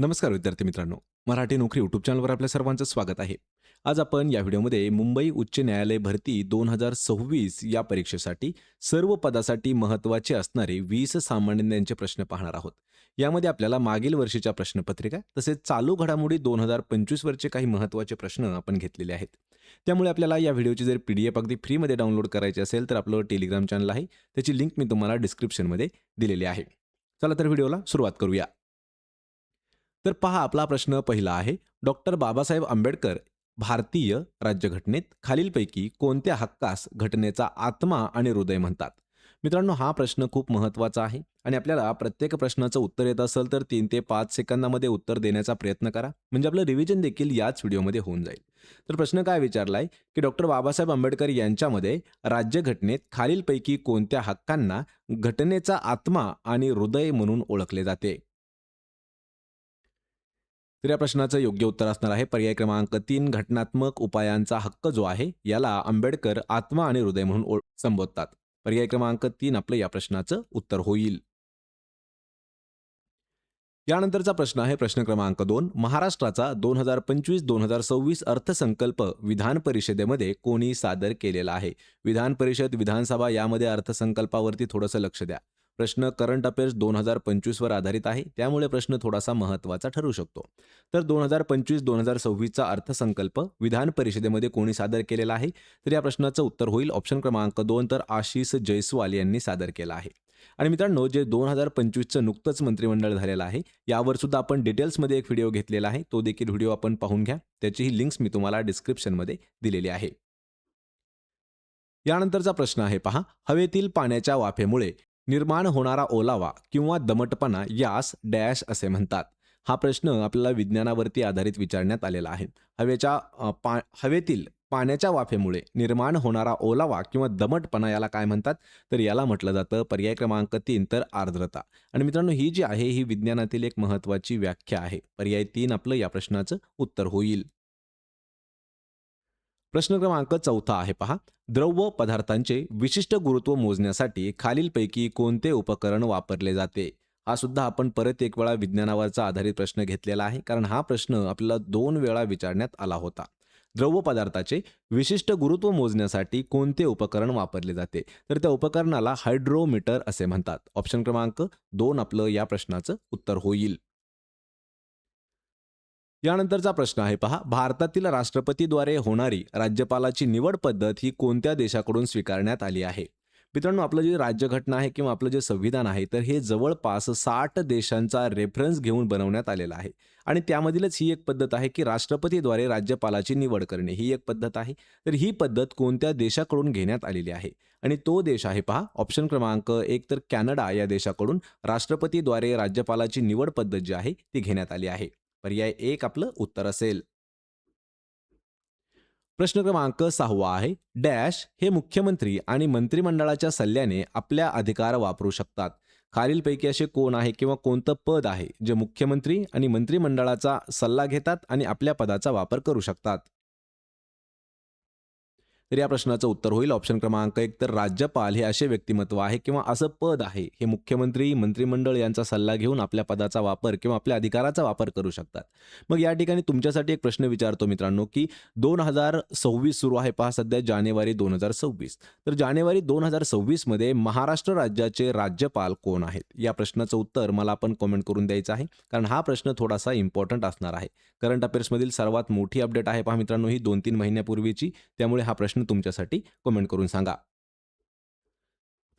नमस्कार विद्यार्थी मित्रांनो. मराठी नोकरी यूट्यूब चॅनलवर आपल्या सर्वांचं स्वागत आहे. आज आपण या व्हिडिओमध्ये मुंबई उच्च न्यायालय भरती दोन हजार सव्वीस या परीक्षेसाठी सर्व पदासाठी महत्त्वाचे असणारे वीस सामान्य प्रश्न पाहणार आहोत. यामध्ये आपल्याला मागील वर्षीच्या प्रश्नपत्रिका तसेच चालू घडामोडी दोन हजार पंचवीसवरचे काही महत्त्वाचे प्रश्न आपण घेतलेले आहेत. त्यामुळे आपल्याला या व्हिडिओची जर पी डी एफ अगदी फ्रीमध्ये डाउनलोड करायची असेल तर आपलं टेलिग्राम चॅनल आहे. त्याची लिंक मी तुम्हाला डिस्क्रिप्शनमध्ये दिलेली आहे. चला तर व्हिडिओला सुरुवात करूया. तर पहा आपला प्रश्न पहिला आहे. डॉक्टर बाबासाहेब आंबेडकर भारतीय राज्यघटनेत खालीलपैकी कोणत्या हक्कास घटनेचा आत्मा आणि हृदय म्हणतात? मित्रांनो हा प्रश्न खूप महत्त्वाचा आहे आणि आपल्याला प्रत्येक प्रश्नाचं उत्तर येत असेल तर तीन ते पाच सेकंदामध्ये उत्तर देण्याचा प्रयत्न करा. म्हणजे आपलं रिव्हिजन देखील याच व्हिडिओमध्ये होऊन जाईल. तर प्रश्न काय विचारलाय? की डॉक्टर बाबासाहेब आंबेडकर यांच्यामध्ये राज्यघटनेत खालीलपैकी कोणत्या हक्कांना घटनेचा आत्मा आणि हृदय म्हणून ओळखले जाते? तर या प्रश्नाचं योग्य उत्तर असणार आहे. पर्याय क्रमांक तीन घटनात्मक उपायांचा हक्क जो आहे याला आंबेडकर आत्मा आणि हृदय म्हणून संबोधतात. पर्याय क्रमांक तीन आपलं या प्रश्नाचं उत्तर होईल. यानंतरचा प्रश्न आहे प्रश्न क्रमांक दोन. महाराष्ट्राचा दोन हजार पंचवीस दोन हजार सव्वीस अर्थसंकल्प विधान परिषदेमध्ये कोणी सादर केलेला आहे? विधान परिषद विधानसभा यामध्ये अर्थसंकल्पावरती थोडंसं लक्ष द्या. प्रश्न करंट अफेअर्स दोन हजार पंचवीसवर आधारित आहे. त्यामुळे प्रश्न थोडासा महत्त्वाचा ठरू शकतो. तर दोन हजार पंचवीस दोन हजार सव्वीसचा अर्थसंकल्प विधान परिषदेमध्ये कोणी सादर केलेला आहे? तर या प्रश्नाचं उत्तर होईल ऑप्शन क्रमांक दोन तर आशिष जयस्वाल यांनी सादर केला आहे. आणि मित्रांनो जे दोन हजार पंचवीसचं नुकतंच मंत्रिमंडळ झालेलं आहे यावर सुद्धा आपण डिटेल्समध्ये एक व्हिडिओ घेतलेला आहे. तो देखील व्हिडिओ आपण पाहून घ्या. त्याचीही लिंक्स मी तुम्हाला डिस्क्रिप्शनमध्ये दिलेली आहे. यानंतरचा प्रश्न आहे पहा. हवेतील पाण्याच्या वाफेमुळे निर्माण होणारा ओलावा किंवा दमटपणा यास डॅश असे म्हणतात. हा प्रश्न आपल्याला विज्ञानावरती आधारित विचारण्यात आलेला आहे. हवेच्या पा हवेतील पाण्याच्या वाफेमुळे निर्माण होणारा ओलावा किंवा दमटपणा याला काय म्हणतात? तर याला म्हटलं जातं पर्याय क्रमांक तीन तर आर्द्रता. आणि मित्रांनो ही जी आहे ही विज्ञानातील एक महत्त्वाची व्याख्या आहे. पर्याय तीन आपलं या प्रश्नाचं उत्तर होईल. प्रश्न क्रमांक चौथा आहे पहा. द्रव पदार्थांचे विशिष्ट गुरुत्व मोजण्यासाठी खालीलपैकी कोणते उपकरण वापरले जाते? हा सुद्धा आपण परत एक वेळा विज्ञानावरचा आधारित प्रश्न घेतलेला आहे कारण हा प्रश्न आपल्याला दोन वेळा विचारण्यात आला होता. द्रव पदार्थाचे विशिष्ट गुरुत्व मोजण्यासाठी कोणते उपकरण वापरले जाते? तर त्या उपकरणाला हायड्रोमीटर असे म्हणतात. ऑप्शन क्रमांक दोन आपलं या प्रश्नाचं उत्तर होईल. यानंतरचा प्रश्न आहे पहा. भारतातील राष्ट्रपतीद्वारे होणारी राज्यपालाची निवड पद्धत ही कोणत्या देशाकडून स्वीकारण्यात आली आहे? मित्रांनो आपलं जे राज्यघटना आहे किंवा आपलं जे संविधान आहे तर हे जवळपास साठ देशांचा रेफरन्स घेऊन बनवण्यात आलेला आहे. आणि त्यामधीलच ही एक पद्धत आहे की राष्ट्रपतीद्वारे राज्यपालाची निवड करणे ही एक पद्धत आहे. तर ही पद्धत कोणत्या देशाकडून घेण्यात आलेली आहे? आणि तो देश आहे पहा ऑप्शन क्रमांक एक तर कॅनडा या देशाकडून राष्ट्रपतीद्वारे राज्यपालाची निवड पद्धत जी आहे ती घेण्यात आली आहे. पर्याय एक आपलं उत्तर असेल. प्रश्न क्रमांक सहावा आहे. डॅश हे मुख्यमंत्री आणि मंत्रिमंडळाच्या सल्ल्याने आपल्या अधिकार वापरू शकतात. खालीलपैकी असे कोण आहे किंवा कोणतं पद आहे जे मुख्यमंत्री आणि मंत्रिमंडळाचा सल्ला घेतात आणि आपल्या पदाचा वापर करू शकतात? तर या प्रश्नाचं उत्तर होईल. ऑप्शन क्रमांक एक तर राज्यपाल हे असे व्यक्तिमत्व आहे किंवा असं पद आहे हे मुख्यमंत्री मंत्रिमंडळ यांचा सल्ला घेऊन आपल्या पदाचा वापर किंवा आपल्या अधिकाराचा वापर करू शकतात. मग या ठिकाणी तुमच्यासाठी एक प्रश्न विचारतो मित्रांनो की दोन हजार सव्वीस सुरू आहे पहा सध्या जानेवारी दोन हजार सव्वीस. तर जानेवारी दोन हजार सव्वीसमध्ये महाराष्ट्र राज्याचे राज्यपाल कोण आहेत? या प्रश्नाचं उत्तर मला आपण कॉमेंट करून द्यायचं आहे. कारण हा प्रश्न थोडासा इम्पॉर्टंट असणार आहे. करंट अफेअर्समधील सर्वात मोठी अपडेट आहे पहा मित्रांनो ही दोन तीन महिन्यापूर्वीची. त्यामुळे हा प्रश्न तुमच्यासाठी कमेंट करून सांगा.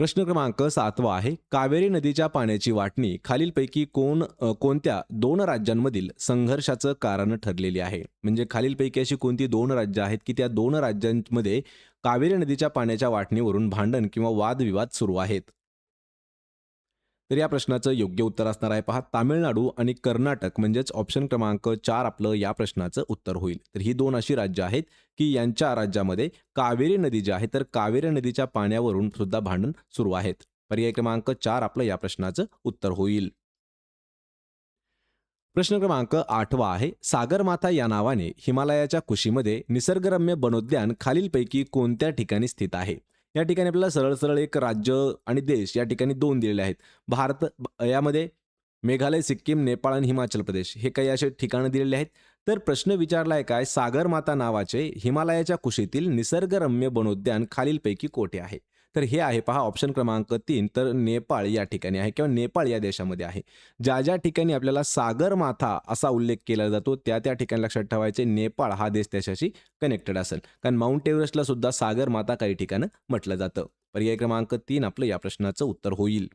प्रश्न क्रमांक सातवा आहे कावेरी नदीच्या पाण्याची वाटणी खालीलपैकी कोण कोणत्या दोन राज्यांमधील संघर्षाचं कारण ठरलेली आहे? म्हणजे खालीलपैकी अशी कोणती दोन राज्य आहेत की त्या दोन राज्यांमध्ये कावेरी नदीच्या पाण्याच्या वाटणीवरून भांडण किंवा वादविवाद सुरू आहेत? तर या प्रश्नाचं योग्य उत्तर असणार आहे. पहा तामिळनाडू आणि कर्नाटक म्हणजेच ऑप्शन क्रमांक चार आपलं या प्रश्नाचं उत्तर होईल. तर ही दोन अशी राज्य आहेत की यांच्या राज्यामध्ये कावेरी नदी जी आहे तर कावेरी नदीच्या पाण्यावरून सुद्धा भांडण सुरू आहेत. पर्याय क्रमांक चार आपलं या प्रश्नाचं उत्तर होईल. प्रश्न क्रमांक आठवा आहे. सागरमाथा या नावाने हिमालयाच्या कुशीमध्ये निसर्गरम्य बनोद्यान खालीलपैकी कोणत्या ठिकाणी स्थित आहे? या ठिकाणी आपल्याला सरळ सरळ एक राज्य आणि देश या ठिकाणी दोन दिलेले आहेत. भारत यामध्ये मेघालय सिक्कीम नेपाळ आणि हिमाचल प्रदेश हे काही असे ठिकाणं दिलेले आहेत. तर प्रश्न विचारलाय काय? सागरमाता नावाचे हिमालयाच्या कुशीतील निसर्गरम्य वनोद्यान खालीलपैकी कोठे आहे? तर हे आहे पहा ऑप्शन क्रमांक तीन तर नेपाळ या ठिकाणी आहे किंवा नेपाळ या देशामध्ये आहे. ज्या ज्या ठिकाणी आपल्याला सागरमाथा असा उल्लेख केला जातो त्या त्या ठिकाणी लक्षात ठेवायचे नेपाळ हा देश त्याच्याशी कनेक्टेड असेल. कारण माउंट एव्हरेस्टला सुद्धा सागरमाथा काही ठिकाणं म्हटलं जातं. पर्याय क्रमांक तीन आपलं या प्रश्नाचं उत्तर होईल.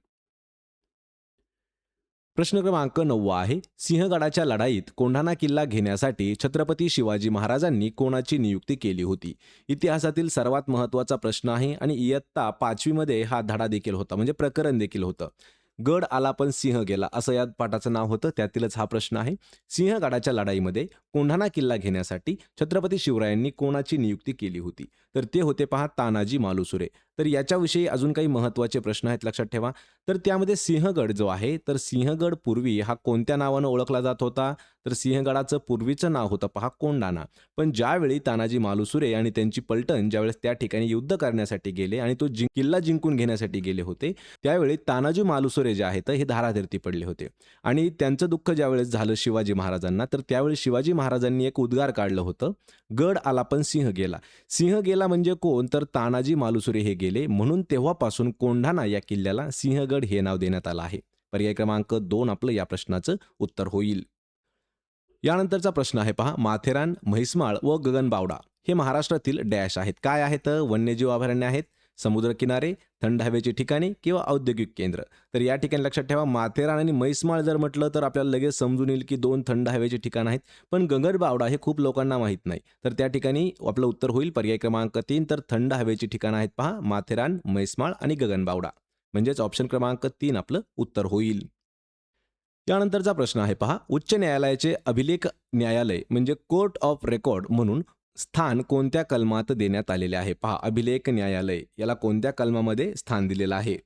प्रश्न क्रमांक नऊ आहे सिंहगडाच्या लढाईत कोंढाणा किल्ला घेण्यासाठी छत्रपती शिवाजी महाराजांनी कोणाची नियुक्ती केली होती? इतिहासातील सर्वात महत्त्वाचा प्रश्न आहे आणि इयत्ता पाचवीमध्ये हा धडा देखील होता म्हणजे प्रकरण देखील होतं. गड आला पण सिंह गेला असं या पाठाचं नाव होतं त्यातीलच हा प्रश्न आहे. सिंहगडाच्या लढाईमध्ये कोंढाणा किल्ला घेण्यासाठी छत्रपती शिवरायांनी कोणाची नियुक्ती केली होती? तर ते होते पहा तानाजी मालुसुरे. तर याच्याविषयी अजून काही महत्त्वाचे प्रश्न आहेत लक्षात ठेवा. तर त्यामध्ये सिंहगड जो आहे तर सिंहगड पूर्वी हा कोणत्या नावानं ओळखला जात होता? तर सिंहगडाचं पूर्वीचं नाव होतं पहा कोंडाणा पण ज्यावेळी तानाजी मालुसुरे आणि त्यांची पलटण ज्यावेळेस त्या ठिकाणी युद्ध करण्यासाठी गेले आणि तो जिं किल्ला जिंकून घेण्यासाठी गेले होते त्यावेळी तानाजी मालुसुरे जे आहेत हे धाराधरती पडले होते. आणि त्यांचं दुःख ज्यावेळेस झालं शिवाजी महाराजांना तर त्यावेळी शिवाजी महाराजांनी एक उद्गार काढलं होतं गड आला पण सिंह गेला. सिंह गेला म्हणजे कोण? तर तानाजी मालुसुरे हे गेले. म्हणून तेव्हापासून कोंढाणा या किल्ल्याला सिंहगड हे नाव देण्यात आलं आहे. पर्याय क्रमांक दोन आपलं या प्रश्नाचं उत्तर होईल. यानंतरचा प्रश्न आहे पहा. माथेरान म्हैसमाळ व गगनबावडा हे महाराष्ट्रातील डॅश आहेत. काय आहेत? वन्यजीव अभयारण्य आहेत. समुद्रकिनारे थंड हवेची ठिकाणी किंवा औद्योगिक केंद्र. तर या ठिकाणी लक्षात ठेवा माथेरान आणि मैसमाळ जर म्हटलं तर आपल्याला लगेच समजून येईल की दोन थंड हवेचे ठिकाण आहेत. पण गंगरबावडा हे खूप लोकांना माहीत नाही. तर त्या ठिकाणी आपलं उत्तर होईल. पर्याय क्रमांक तीन तर थंड हवेची ठिकाणं आहेत पहा माथेरान मैसमाळ आणि गगनबावडा म्हणजेच ऑप्शन क्रमांक तीन आपलं उत्तर होईल. त्यानंतरचा प्रश्न आहे पहा उच्च न्यायालयाचे अभिलेख न्यायालय म्हणजे कोर्ट ऑफ रेकॉर्ड म्हणून स्थान कोणत्या कलमात देण्यात आलेले आहे? पहा अभिलेख न्यायालय याला कोणत्या कलमामध्ये स्थान दिलेलं आहे?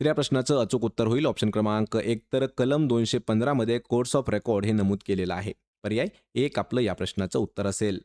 तर या प्रश्नाचं अचूक उत्तर होईल. ऑप्शन क्रमांक एक तर कलम दोनशे पंधरामध्ये कोर्ट्स ऑफ रेकॉर्ड हे नमूद केलेलं आहे. पर्याय एक आपलं या प्रश्नाचं उत्तर असेल.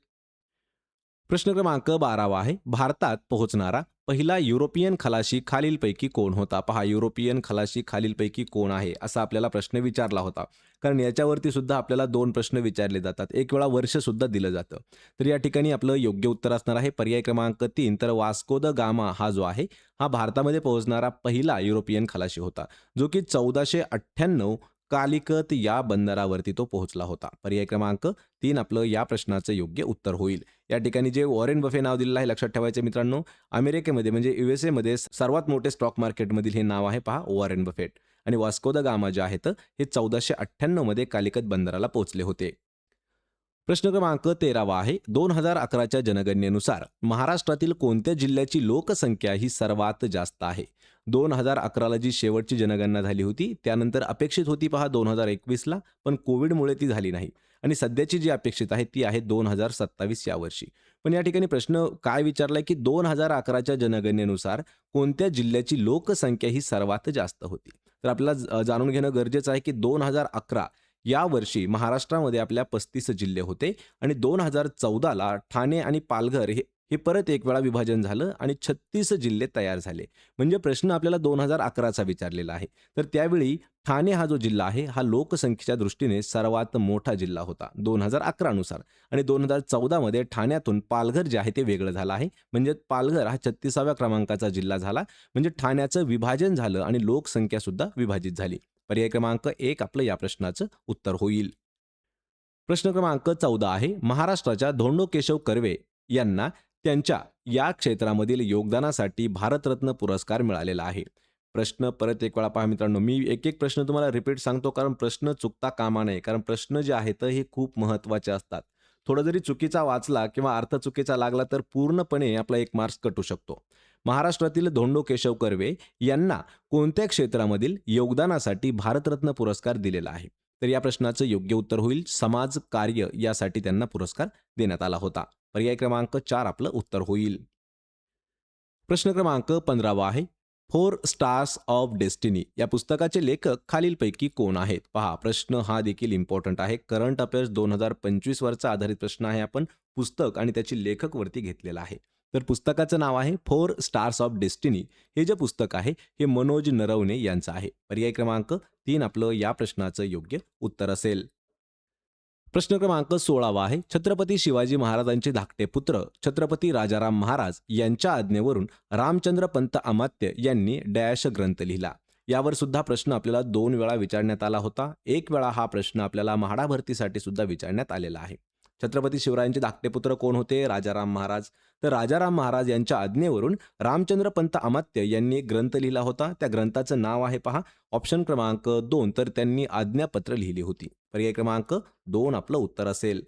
प्रश्न क्रमांक बारावा आहे. भारतात पोहोचणारा पहिला युरोपियन खलाशी खालीलपैकी कोण होता? पहा युरोपियन खलाशी खालीलपैकी कोण आहे? असा आपल्याला प्रश्न विचारला होता. कारण याच्यावरती सुद्धा आपल्याला दोन प्रश्न विचारले जातात. एक वेळा वर्ष सुद्धा दिलं जातं. तर या ठिकाणी आपलं योग्य उत्तर असणार आहे. पर्याय क्रमांक तीन. तर वास्को द गामा हा जो आहे हा भारतामध्ये पोहोचणारा पहिला युरोपियन खलाशी होता जो की चौदाशे अठ्ठ्याण्णव कालिकत या बंदरावरती तो पोहोचला होता. पर्याय क्रमांक तीन आपलं या प्रश्नाचं योग्य उत्तर होईल. या ठिकाणी जे वॉरेन बफे नाव दिलेलं आहे लक्षात ठेवायचं मित्रांनो अमेरिकेमध्ये म्हणजे यू एस एमध्ये सर्वात मोठे स्टॉक मार्केटमधील हे नाव आहे पहा वॉरेन बफेट. आणि वास्को द गामा जे आहेत हे चौदाशे अठ्ठ्याण्णवमध्ये कालिकत बंदराला पोहोचले होते. प्रश्न क्रमांक तेरावा आहे. दोन हजार अकराच्या जनगणनेनुसार महाराष्ट्रातील कोणत्या जिल्ह्याची लोकसंख्या ही सर्वात जास्त आहे? दोन हजार अकराला जी शेवटची जनगणना झाली होती त्यानंतर अपेक्षित होती पहा दोन हजार एकवीसला पण कोविडमुळे ती झाली नाही. आणि सध्याची जी अपेक्षित आहे ती आहे दोन हजार सत्तावीस या वर्षी. पण या ठिकाणी प्रश्न काय विचारलाय की दोन हजार अकराच्या जनगणनेनुसार कोणत्या जिल्ह्याची लोकसंख्या ही सर्वात जास्त होती? तर आपल्याला जाणून घेणं गरजेचं आहे की दोन हजार अकरा यावर्षी महाराष्ट्रामध्ये आपल्या पस्तीस जिल्हे होते आणि दोन हजार चौदाला ठाणे आणि पालघर हे हे परत एक वेळा विभाजन झालं आणि छत्तीस जिल्हे तयार झाले. म्हणजे प्रश्न आपल्याला दोन हजार अकराचा विचारलेला आहे. तर त्यावेळी ठाणे हा जो जिल्हा आहे हा लोकसंख्येच्या दृष्टीने सर्वात मोठा जिल्हा होता दोन हजार अकरानुसार आणि दोन हजार चौदामध्ये ठाण्यातून पालघर जे आहे ते वेगळं झालं आहे. म्हणजे पालघर हा छत्तीसाव्या क्रमांकाचा जिल्हा झाला. म्हणजे ठाण्याचं विभाजन झालं आणि लोकसंख्यासुद्धा विभाजित झाली. पर्याय क्रमांक एक आपलं या प्रश्नाचं उत्तर होईल. प्रश्न क्रमांक चौदा आहे महाराष्ट्राच्या धोंडो केशव कर्वे यांना त्यांच्या या क्षेत्रामधील योगदानासाठी भारतरत्न पुरस्कार मिळालेला आहे. प्रश्न परत एक वेळा पहा मित्रांनो मी एक एक प्रश्न तुम्हाला रिपीट सांगतो कारण प्रश्न चुकता कामा नये कारण प्रश्न जे आहेत हे खूप महत्त्वाचे असतात. थोडं जरी चुकीचा वाचला किंवा अर्थ चुकीचा लागला तर पूर्णपणे आपला एक मार्क्स कटू शकतो. महाराष्ट्रातील धोंडो केशव कर्वे यांना कोणत्या क्षेत्रामधील योगदानासाठी भारतरत्न पुरस्कार दिलेला आहे? तर या प्रश्नाचं योग्य उत्तर होईल. समाज कार्य यासाठी त्यांना पुरस्कार देण्यात आला होता. पर्याय क्रमांक चार आपलं उत्तर होईल. प्रश्न क्रमांक पंधरावा आहे. फोर स्टार्स ऑफ डेस्टिनी या पुस्तकाचे लेखक खालीलपैकी कोण आहेत? पहा प्रश्न हा देखील इम्पॉर्टंट आहे. करंट अफेअर्स दोन हजार पंचवीसवरचा आधारित प्रश्न आहे. आपण पुस्तक आणि त्याची लेखकवरती घेतलेला आहे. तर पुस्तकाचं नाव आहे फोर स्टार्स ऑफ डेस्टिनी. हे जे पुस्तक आहे हे मनोज नरवणे यांचं आहे. पर्याय क्रमांक तीन आपलं या प्रश्नाचं योग्य उत्तर असेल. प्रश्न क्रमांक सोळावा आहे. छत्रपती शिवाजी महाराजांचे धाकटे पुत्र छत्रपती राजाराम महाराज यांच्या आज्ञेवरून रामचंद्र पंत अमात्य यांनी डॅश ग्रंथ लिहिला. यावर सुद्धा प्रश्न आपल्याला दोन वेळा विचारण्यात आला होता. एक वेळा हा प्रश्न आपल्याला म्हाडा भरतीसाठी सुद्धा विचारण्यात आलेला आहे. छत्रपती शिवरायांचे धाकटे पुत्र कोण होते? राजाराम महाराज. तर राजाराम महाराज यांच्या आज्ञेवरून रामचंद्र पंत अमात्य यांनी एक ग्रंथ लिहिला होता. त्या ग्रंथाचं नाव आहे पहा ऑप्शन क्रमांक दोन. तर त्यांनी आज्ञापत्र लिहिली होती. पर्याय क्रमांक दोन आपलं उत्तर असेल.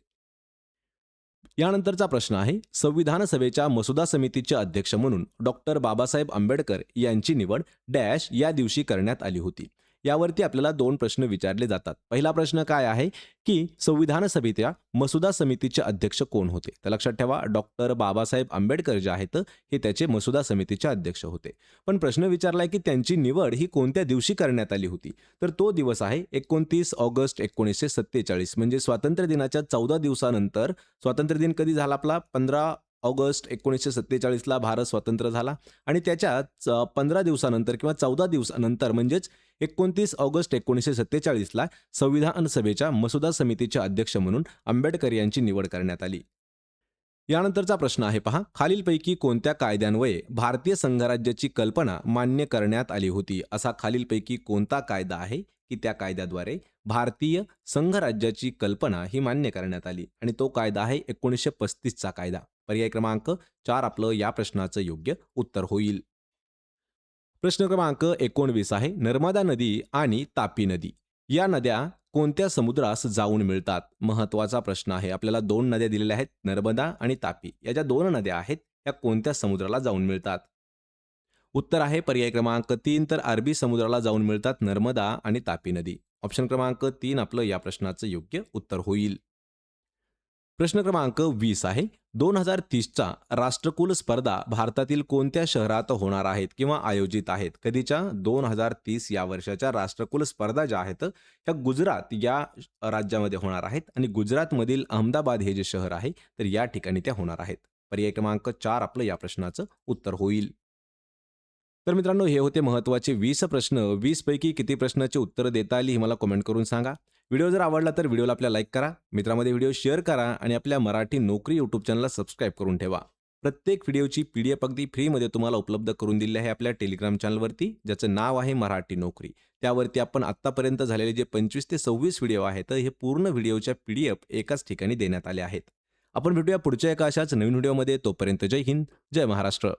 यानंतरचा प्रश्न आहे संविधान सभेच्या मसुदा समितीचे अध्यक्ष म्हणून डॉक्टर बाबासाहेब आंबेडकर यांची निवड डॅश या दिवशी करण्यात आली होती. यावरती आपल्याला दोन प्रश्न विचारले जातात. पहिला प्रश्न काय आहे? की संविधान सभेच्या मसुदा समितीचे अध्यक्ष कोण होते? तर लक्षात ठेवा डॉक्टर बाबासाहेब आंबेडकर जे आहेत हे त्याचे मसुदा समितीचे अध्यक्ष होते. पण प्रश्न विचारलाय की त्यांची निवड ही कोणत्या दिवशी करण्यात आली होती? तर तो दिवस आहे एकोणतीस ऑगस्ट एकोणीसशे सत्तेचाळीस. म्हणजे स्वातंत्र्य दिनाच्या चौदा दिवसानंतर स्वातंत्र्य दिन कधी झाला आपला? पंधरा ऑगस्ट एकोणीसशे सत्तेचाळीसला भारत स्वतंत्र झाला आणि त्याच्या पंधरा दिवसानंतर किंवा चौदा दिवसानंतर म्हणजेच एकोणतीस ऑगस्ट एकोणीसशे सत्तेचाळीसला संविधान सभेच्या मसुदा समितीचे अध्यक्ष म्हणून आंबेडकर यांची निवड करण्यात आली. यानंतरचा प्रश्न आहे पहा. खालीलपैकी कोणत्या कायद्यान्वये भारतीय संघराज्याची कल्पना मान्य करण्यात आली होती? असा खालीलपैकी कोणता कायदा आहे? की त्या कायद्याद्वारे भारतीय संघराज्याची कल्पना ही मान्य करण्यात आली आणि तो कायदा आहे एकोणीसशे पस्तीसचा कायदा. पर्याय क्रमांक चार आपलं या प्रश्नाचं योग्य उत्तर होईल. प्रश्न क्रमांक एकोणवीस आहे नर्मदा नदी आणि तापी नदी. या नद्या कोणत्या समुद्रास जाऊन मिळतात? महत्त्वाचा प्रश्न आहे. आपल्याला दोन नद्या दिलेल्या आहेत नर्मदा आणि तापी. या ज्या दोन नद्या आहेत या कोणत्या समुद्राला जाऊन मिळतात? उत्तर आहे पर्याय क्रमांक तीन तर अरबी समुद्राला जाऊन मिळतात नर्मदा आणि तापी नदी. ऑप्शन क्रमांक तीन आपलं या प्रश्नाचं योग्य उत्तर होईल. प्रश्न क्रमांक वीस आहे दोन हजार तीसचा राष्ट्रकुल स्पर्धा भारतातील कोणत्या शहरात होणार आहेत किंवा आयोजित आहेत? कधीच्या? दोन हजार तीस या वर्षाच्या राष्ट्रकुल स्पर्धा ज्या आहेत ह्या गुजरात या राज्यामध्ये होणार आहेत आणि गुजरातमधील अहमदाबाद हे जे शहर आहे तर या ठिकाणी त्या होणार आहेत. पर्याय क्रमांक चार आपलं या प्रश्नाचं उत्तर होईल. तर मित्रांनो हे होते महत्त्वाचे वीस प्रश्न. वीसपैकी किती प्रश्नाची उत्तरं देता आली हे मला कमेंट करून सांगा. व्हिडिओ जर आवडला तर व्हिडिओला आपल्या लाईक करा मित्रामध्ये व्हिडिओ शेअर करा आणि आपल्या मराठी नोकरी यूट्यूब चॅनलला सबस्क्राईब करून ठेवा. प्रत्येक व्हिडिओची पी डी एफ अगदी फ्रीमध्ये तुम्हाला उपलब्ध करून दिली आहे आपल्या टेलिग्राम चॅनलवरती ज्याचं नाव आहे मराठी नोकरी. त्यावरती आपण आत्तापर्यंत झालेले जे पंचवीस ते सव्वीस व्हिडिओ आहेत हे पूर्ण व्हिडिओच्या पी डी एफ एकाच ठिकाणी देण्यात आले आहेत. आपण भेटूया पुढच्या एका अशाच नवीन व्हिडिओमध्ये तोपर्यंत जय हिंद जय महाराष्ट्र.